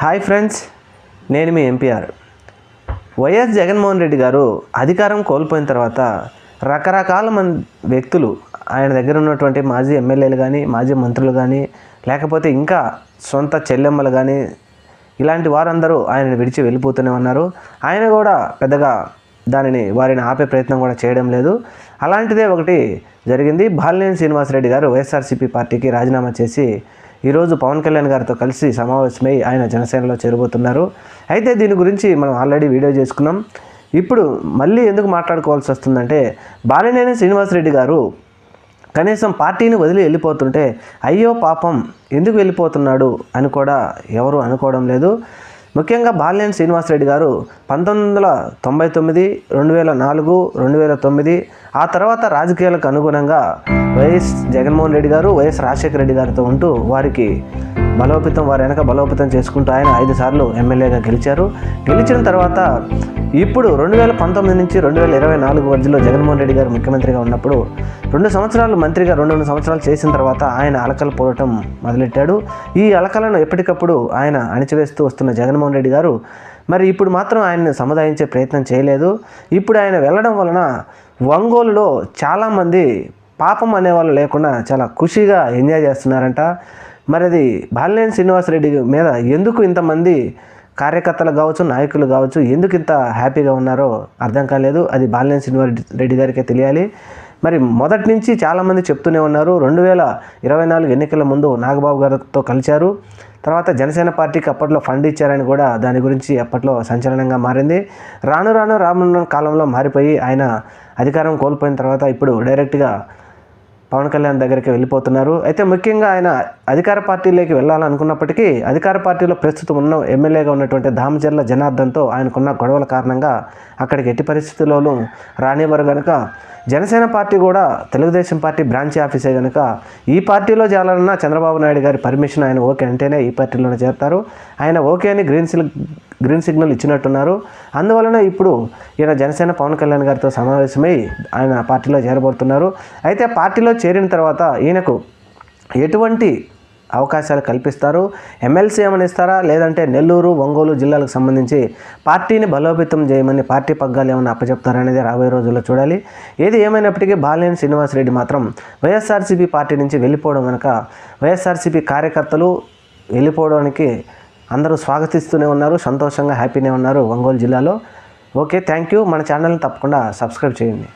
Hi friends నేను మీ MPR. YS Jaganmohan Reddy గారు అధికారం కోల్పోయిన తర్వాత రకరకాల మంది వ్యక్తులు ఆయన దగ్గర ఉన్నటువంటి మాజీ ఎమ్మెల్యేలు కానీ మాజీ మంత్రులు కానీ లేకపోతే ఇంకా సొంత చెల్లెమ్మలు కానీ ఇలాంటి వారందరూ ఆయనను విడిచి వెళ్ళిపోతూనే ఉన్నారు. ఆయన కూడా పెద్దగా దానిని వారిని ఆపే ప్రయత్నం కూడా చేయడం లేదు. అలాంటిదే ఒకటి జరిగింది. బాలినేని శ్రీనివాసరెడ్డి గారు వైఎస్ఆర్సీపీ పార్టీకి రాజీనామా చేసి ఈరోజు పవన్ కళ్యాణ్ గారితో కలిసి సమావేశమై ఆయన జనసేనలో చేరబోతున్నారు. అయితే దీని గురించి మనం ఆల్రెడీ వీడియో చేసుకున్నాం. ఇప్పుడు మళ్ళీ ఎందుకు మాట్లాడుకోవాల్సి వస్తుందంటే బాలినేని శ్రీనివాసరెడ్డి గారు కనీసం పార్టీని వదిలి వెళ్ళిపోతుంటే అయ్యో పాపం ఎందుకు వెళ్ళిపోతున్నాడు అని కూడా ఎవరు అనుకోవడం లేదు. ముఖ్యంగా బాలినేని శ్రీనివాసరెడ్డి గారు పంతొమ్మిది వందల తొంభై తొమ్మిది రెండు వేల నాలుగు రెండు వేల తొమ్మిది ఆ తర్వాత రాజకీయాలకు అనుగుణంగా వైఎస్ జగన్మోహన్ రెడ్డి గారు వైఎస్ రాజశేఖర రెడ్డి గారితో ఉంటూ వారికి బలోపేతం వారి వెనక బలోపేతం చేసుకుంటూ ఆయన ఐదు సార్లు ఎమ్మెల్యేగా గెలిచారు. గెలిచిన తర్వాత ఇప్పుడు రెండు వేల పంతొమ్మిది నుంచి రెండు వేల ఇరవై నాలుగు మధ్యలో జగన్మోహన్ రెడ్డి గారు ముఖ్యమంత్రిగా ఉన్నప్పుడు రెండు సంవత్సరాలు మంత్రిగా రెండు రెండు సంవత్సరాలు చేసిన తర్వాత ఆయన అలకలు పోవటం మొదలెట్టాడు. ఈ అలకలను ఎప్పటికప్పుడు ఆయన అణిచివేస్తూ వస్తున్న జగన్మోహన్ రెడ్డి గారు మరి ఇప్పుడు మాత్రం ఆయన్ని సముదాయించే ప్రయత్నం చేయలేదు. ఇప్పుడు ఆయన వెళ్ళడం వలన ఒంగోలులో చాలామంది పాపం అనేవాళ్ళు లేకుండా చాలా ఖుషిగా ఎంజాయ్ చేస్తున్నారంట. మరి అది బాలినేని శ్రీనివాసరెడ్డి మీద ఎందుకు ఇంతమంది కార్యకర్తలు కావచ్చు నాయకులు కావచ్చు ఎందుకు ఇంత హ్యాపీగా ఉన్నారో అర్థం కాలేదు. అది బాలినేని శ్రీనివాస్ రెడ్డి గారికే తెలియాలి. మరి మొదటి నుంచి చాలామంది చెప్తూనే ఉన్నారు. రెండు వేల ఇరవై నాలుగు ఎన్నికల ముందు నాగబాబు గారితో కలిశారు. తర్వాత జనసేన పార్టీకి అప్పట్లో ఫండ్ ఇచ్చారని కూడా దాని గురించి అప్పట్లో సంచలనంగా మారింది. రాను రాను రానున్న కాలంలో మారిపోయి ఆయన అధికారం కోల్పోయిన తర్వాత ఇప్పుడు డైరెక్ట్గా పవన్ కళ్యాణ్ దగ్గరికి వెళ్ళిపోతున్నారు. అయితే ముఖ్యంగా ఆయన అధికార పార్టీలోకి వెళ్ళాలనుకున్నప్పటికీ అధికార పార్టీలో ప్రస్తుతం ఉన్న ఎమ్మెల్యేగా ఉన్నటువంటి దామచర్ల జనార్దన్తో ఆయనకున్న గొడవల కారణంగా అక్కడికి ఎట్టి పరిస్థితుల్లోనూ రానివ్వరు కనుక జనసేన పార్టీ కూడా తెలుగుదేశం పార్టీ బ్రాంచ్ ఆఫీసే కనుక ఈ పార్టీలో చేరాలన్నా చంద్రబాబు నాయుడు గారి పర్మిషన్ ఆయన ఓకే అంటేనే ఈ పార్టీలోనే చేరతారు. ఆయన ఓకే అని గ్రీన్ సిల్ గ్రీన్ సిగ్నల్ ఇచ్చినట్టున్నారు. అందువలన ఇప్పుడు ఈయన జనసేన పవన్ కళ్యాణ్ గారితో సమావేశమై ఆయన పార్టీలో చేరబోతున్నారు. అయితే పార్టీలో చేరిన తర్వాత ఈయనకు ఎటువంటి అవకాశాలు కల్పిస్తారు. ఎమ్మెల్సీ ఏమైనా ఇస్తారా లేదంటే నెల్లూరు ఒంగోలు జిల్లాలకు సంబంధించి పార్టీని బలోపేతం చేయమని పార్టీ పగ్గాలు ఏమైనా అప్పచెప్తారా అనేది రాబోయే రోజుల్లో చూడాలి. ఏది ఏమైనప్పటికీ బాలినేని శ్రీనివాసరెడ్డి మాత్రం వైఎస్ఆర్సీపీ పార్టీ నుంచి వెళ్ళిపోవడం వెనుక వైఎస్ఆర్సీపీ కార్యకర్తలు వెళ్ళిపోవడానికి అందరూ స్వాగతిస్తూనే ఉన్నారు సంతోషంగా హ్యాపీనే ఉన్నారు ఒంగోలు జిల్లాలో. Okay thank you. మన ఛానల్ని తప్పకుండా సబ్స్క్రైబ్ చేయండి.